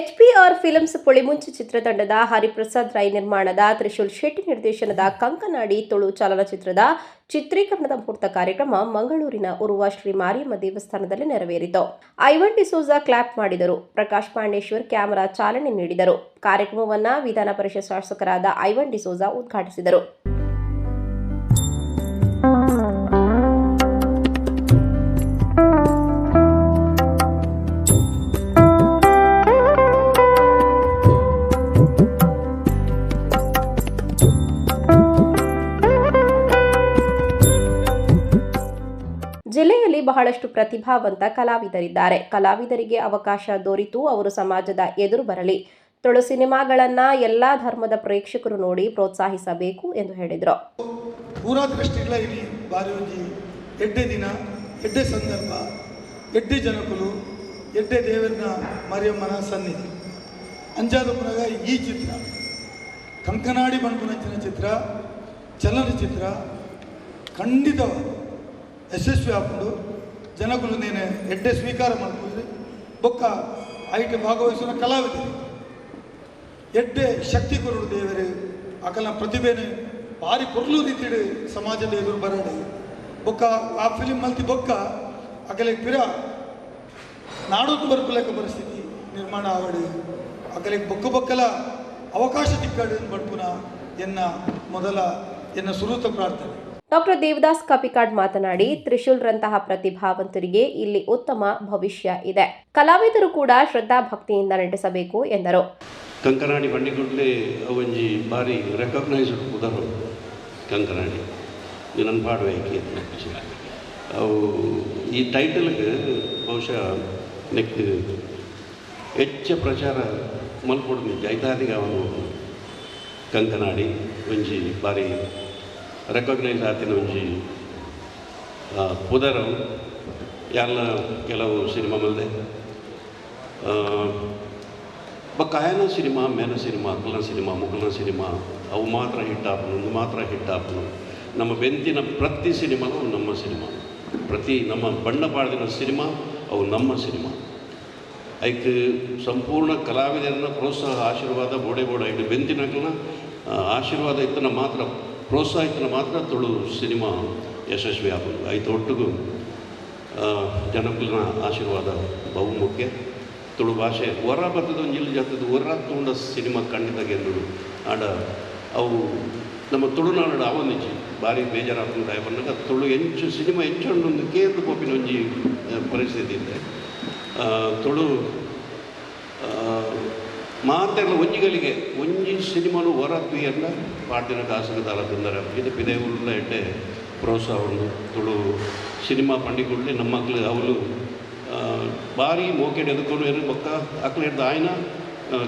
HPR films Pulimunchi ಚಿತ್ರತಂಡದ ಹರಿಪ್ರಸಾದ್ ರೈ ನಿರ್ಮಾಣದ ತ್ರಿಶೂಲ್ ಶೆಟ್ಟಿ ನಿರ್ದೇಶನದ ಕಂಕನಾಡಿ ತುಳು ಚಲನಚಿತ್ರದ ಚಿತ್ರೀಕರಣದ ಮುಹೂರ್ತ ಕಾರ್ಯಕ್ರಮ ಮಂಗಳೂರಿನ ಉರುವ ಶ್ರೀ ಮಾರಿಯಮ್ಮ ದೇವಸ್ಥಾನದಲ್ಲಿ ನೆರವೇರಿತು. ಐವನ್ ಡಿಸೋಜಾ ಕ್ಲಾಪ್ ಮಾಡಿದರು. ಪ್ರಕಾಶ್ ಪಾಂಡೇಶ್ವರ್ ಕ್ಯಾಮೆರಾ ಚಾಲನೆ ನೀಡಿದರು. ಕಾರ್ಯಕ್ರಮವನ್ನು ವಿಧಾನ ಪರಿಷತ್ ಶಾಸಕರಾದ ಐವನ್ ಡಿಸೋಜಾ ಉದ್ಘಾಟಿಸಿದರು. ಜಿಲ್ಲೆಯಲ್ಲಿ ಬಹಳಷ್ಟು ಪ್ರತಿಭಾವಂತ ಕಲಾವಿದರಿದ್ದಾರೆ. ಕಲಾವಿದರಿಗೆ ಅವಕಾಶ ದೊರೆತು, ಅವರು ಸಮಾಜದ ಎದುರು ಬರಲಿ. ತುಳು ಸಿನಿಮಾಗಳನ್ನ ಎಲ್ಲಾ ಧರ್ಮದ ಪ್ರೇಕ್ಷಕರು ನೋಡಿ ಪ್ರೋತ್ಸಾಹಿಸಬೇಕು ಎಂದು ಹೇಳಿದರು. ಪೂರಾ ದೃಷ್ಟಿಗಳಲ್ಲಿ ಬಾರಿ ಎಡ್ಡೆ ದಿನ, ಎಡ್ಡೆ ಸಂದರ್ಭ, ಎಡ್ಡೆ ಜನಕುಲು, ಎಡ್ಡೆ ದೇವರನ ಮರಿಯಮ್ಮನ ಸನ್ನಿಧಿ. ಅಂಜಾದ ಈ ಚಿತ್ರ, ಕಂಕನಾಡಿ ಬಣ್ಣ ಚಿತ್ರ, ಚಲನಚಿತ್ರ ಖಂಡಿತವಾದ ಯಶಸ್ವಿ ಹಾಕೊಂಡು ಜನಗಳು ನೀನು ಎಡ್ಡೆ ಸ್ವೀಕಾರ ಮಾಡ್ಕೊಂಡ್ರಿ. ಬೊಕ್ಕ ಐಟಿ ಭಾಗವಹಿಸುವ ಕಲಾವಿದರು. ಎಡ್ಡೆ ಶಕ್ತಿ ಕೊರಡು ದೇವರು, ಅಕಲ ಪ್ರತಿಭೆನೆ ಭಾರಿ ಕೊರಲು ರೀತಿಡು ಸಮಾಜದ ಎದುರು ಬರಡೆ. ಬೊಕ್ಕ ಆ ಫಿಲಿಮ್ ಮಲ್ತಿ ಬೊಕ್ಕ ಅಕಲೆ ಪಿರ ನಾಡೋದು ಬರ್ಪುಲೆಕ್ಕ ಪರಿಸ್ಥಿತಿ ನಿರ್ಮಾಣ ಆವಡೆ ಅಕಲೆ ಬೊಕ್ಕ ಬೊಕ್ಕಲ ಅವಕಾಶ ತಿಕ್ಕಾಡು ಬಡ್ಪುನ ಎನ್ನ ಮೊದಲ ಎನ್ನ ಸುರೂತ ಪ್ರಾರ್ಥನೆ. ಡಾಕ್ಟರ್ ದೇವದಾಸ್ ಕಪಿಕಾಡ್ ಮಾತನಾಡಿ, ತ್ರಿಶೂಲ್ರಂತಹ ಪ್ರತಿಭಾವಂತರಿಗೆ ಇಲ್ಲಿ ಉತ್ತಮ ಭವಿಷ್ಯ ಇದೆ. ಕಲಾವಿದರು ಕೂಡ ಶ್ರದ್ಧಾಭಕ್ತಿಯಿಂದ ನಟಿಸಬೇಕು ಎಂದರು. ಕಂಕನಾಡಿ ಬಂಡಿಗುಡ್ಲೆ ಅವಂಜಿ ಬಾರಿ ರೆಕಗ್ನೈಸ್ಡ್ ಉದರು ಕಂಕನಾಡಿ ನನ್ನ ಪಾಡುವೆ ಅವು ಈ ಟೈಟಲ್ಗೆ ಬಹುಶಃ ನೆಕ್ ಹೆಚ್ಚು ಪ್ರಚಾರ ಮಲ್ಪೊಡು ಜೈತಾದಿಗೆ ಅವನು ಕಂಕನಾಡಿ ಒಂಜಿ ಬಾರಿ ರೆಕಗ್ನೈಸ್ ಆತಿನ ಒಂಜಿ ಪುದರವು ಎಲ್ಲ ಕೆಲವು ಸಿನಿಮಾ ಮಲ್ದೆ? ಬೊಕ್ಕ ಸಿನಿಮಾ ಮೇನ ಸಿನಿಮಾ ಅಕ್ಕಲನ ಸಿನಿಮಾ ಮುಕ್ಕಲನ ಸಿನಿಮಾ ಅವು ಮಾತ್ರ ಹಿಟ್ ಒಂದು ಮಾತ್ರ ಹಿಟ್ ನಮ್ಮ ಬೆಂತಿನ ಪ್ರತಿ ಸಿನಿಮಾನೂ ನಮ್ಮ ಸಿನಿಮಾ. ಪ್ರತಿ ನಮ್ಮ ಬಣ್ಣ ಬಾಳ್ದಿನ ಸಿನಿಮಾ ಅವು ನಮ್ಮ ಸಿನಿಮಾ. ಐಕ್ ಸಂಪೂರ್ಣ ಕಲಾವಿದರನ್ನ ಪ್ರೋತ್ಸಾಹ ಆಶೀರ್ವಾದ ಬೋಡೆ ಬೋಡ ಇಟ್ಟು ಆ, ಆಶೀರ್ವಾದ ಇತ್ತನ ಮಾತ್ರ ಪ್ರೋತ್ಸಾಹ ಇತ್ತನ ಮಾತ್ರ ತುಳು ಸಿನಿಮಾ ಯಶಸ್ವಿ ಆಗೋದು. ಐದು ಒಟ್ಟಿಗೂ ಜನಕುಲನ ಆಶೀರ್ವಾದ ಬಹುಮುಖ್ಯ. ತುಳು ಭಾಷೆ ಹೊರ ಬರ್ತದ ಒಂದು ಜಾತದ ಹೊರ ತೊಗೊಂಡ ಸಿನಿಮಾ ಖಂಡಿತ ಗೆಲ್ಲುಡು ಆಡ, ಅವು ನಮ್ಮ ತುಳುನಾಡು ಅವನಿಚ್ಚಿ ಭಾರಿ ಬೇಜಾರಾಗ್ತದೆ ಬಂದಾಗ ತುಳು ಹೆಂಚು ಸಿನಿಮಾ ಹೆಚ್ಚು ಒಂದು ಕೇಂದ್ರ ಪೋಪಿನ ಒಂಜಿ ಪರಿಸ್ಥಿತಿ ಇದೆ ತುಳು ಮಾತೆಲ್ಲ ಒಂಜಿಗಳಿಗೆ ಒಂಜಿ ಸಿನಿಮಾನು ಹೊರತು ಎಲ್ಲ ಪಾಡ್ದಿನ ಕಾಸಿನ ತಾಲ ತಿಂದರೆ. ಇದು ಪಿದೆ ಉಳ್ಳ ಎಡ್ಡೆ ಪ್ರೋತ್ಸಾಹ ಉಂಡು ತುಳು ಸಿನಿಮಾ ಪಂಡಿಗುಳ್ಳಿ ನಮ್ಮ ಮಕ್ಕಳು ಅವಳು ಭಾರಿ ಮೋಕೆಡ್ ಎದುಕೊಂಡು ಏನು ಪಕ್ಕ ಅಕ್ಲು ಹಿಡ್ದು ಆಯ್ನ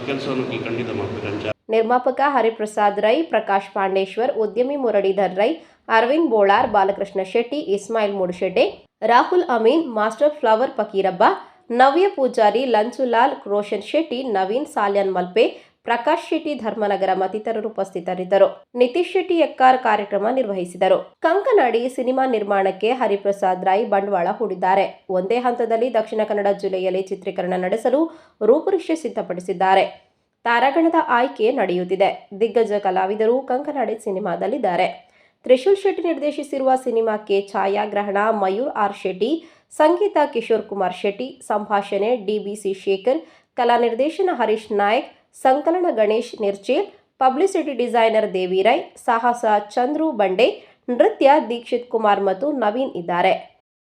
ಕೆಲಸವನ್ನು ಖಂಡಿತ ಮಾಡ್ಬೇಕಂಚ ನಿರ್ಮಾಪಕ ಹರಿಪ್ರಸಾದ್ ರೈ, ಪ್ರಕಾಶ್ ಪಾಂಡೇಶ್ವರ್, ಉದ್ಯಮಿ ಮುರಳೀಧರ್ ರೈ, ಅರವಿಂದ್ ಬೋಳಾರ್, ಬಾಲಕೃಷ್ಣ ಶೆಟ್ಟಿ, ಇಸ್ಮಾಯಿಲ್ ಮೂಡುಶೆಡ್ಡೆ, ರಾಹುಲ್ ಅಮೀನ್, ಮಾಸ್ಟರ್ ಫ್ಲವರ್ ಫಕೀರಬ್ಬ ನವ್ಯ ಪೂಜಾರಿ ಲಂಚುಲಾಲ್ ರೋಷನ್ ಶೆಟ್ಟಿ, ನವೀನ್ ಸಾಲ್ಯಾನ್ ಮಲ್ಪೆ, ಪ್ರಕಾಶ್ ಶೆಟ್ಟಿ ಧರ್ಮನಗರ ಮತ್ತಿತರರು ಉಪಸ್ಥಿತರಿದ್ದರು. ನಿತೀಶ್ ಶೆಟ್ಟಿ ಎಕ್ಕಾರ್ ಕಾರ್ಯಕ್ರಮ ನಿರ್ವಹಿಸಿದರು. ಕಂಕನಾಡಿ ಸಿನಿಮಾ ನಿರ್ಮಾಣಕ್ಕೆ ಹರಿಪ್ರಸಾದ್ ರಾಯ್ ಬಂಡವಾಳ ಹೂಡಿದ್ದಾರೆ. ಒಂದೇ ಹಂತದಲ್ಲಿ ದಕ್ಷಿಣ ಕನ್ನಡ ಜಿಲ್ಲೆಯಲ್ಲಿ ಚಿತ್ರೀಕರಣ ನಡೆಸಲು ರೂಪುರೇಷೆ ಸಿದ್ಧಪಡಿಸಿದ್ದಾರೆ. ತಾರಾಗಣದ ಆಯ್ಕೆ ನಡೆಯುತ್ತಿದೆ. ದಿಗ್ಗಜ ಕಲಾವಿದರು ಕಂಕನಾಡಿ ಸಿನಿಮಾದಲ್ಲಿದ್ದಾರೆ. ತ್ರಿಶೂಲ್ ಶೆಟ್ಟಿ ನಿರ್ದೇಶಿಸಿರುವ ಸಿನಿಮಾಕ್ಕೆ ಛಾಯಾಗ್ರಹಣ ಮಯೂರ್ ಆರ್ ಶೆಟ್ಟಿ, ಸಂಗೀತ ಕಿಶೋರ್ ಕುಮಾರ್ ಶೆಟ್ಟಿ, ಸಂಭಾಷಣೆ ಡಿಬಿಸಿ ಶೇಖರ್, ಕಲಾ ನಿರ್ದೇಶನ ಹರೀಶ್ ನಾಯಕ್, ಸಂಕಲನ ಗಣೇಶ್ ನಿರ್ಚೇಲ್ ಪಬ್ಲಿಸಿಟಿ ಡಿಸೈನರ್ ದೇವಿರೈ ಸಾಹಸ ಚಂದ್ರು ಬಂಡೆ, ನೃತ್ಯ ದೀಕ್ಷಿತ್ ಕುಮಾರ್ ಮತ್ತು ನವೀನ್ ಇದ್ದಾರೆ.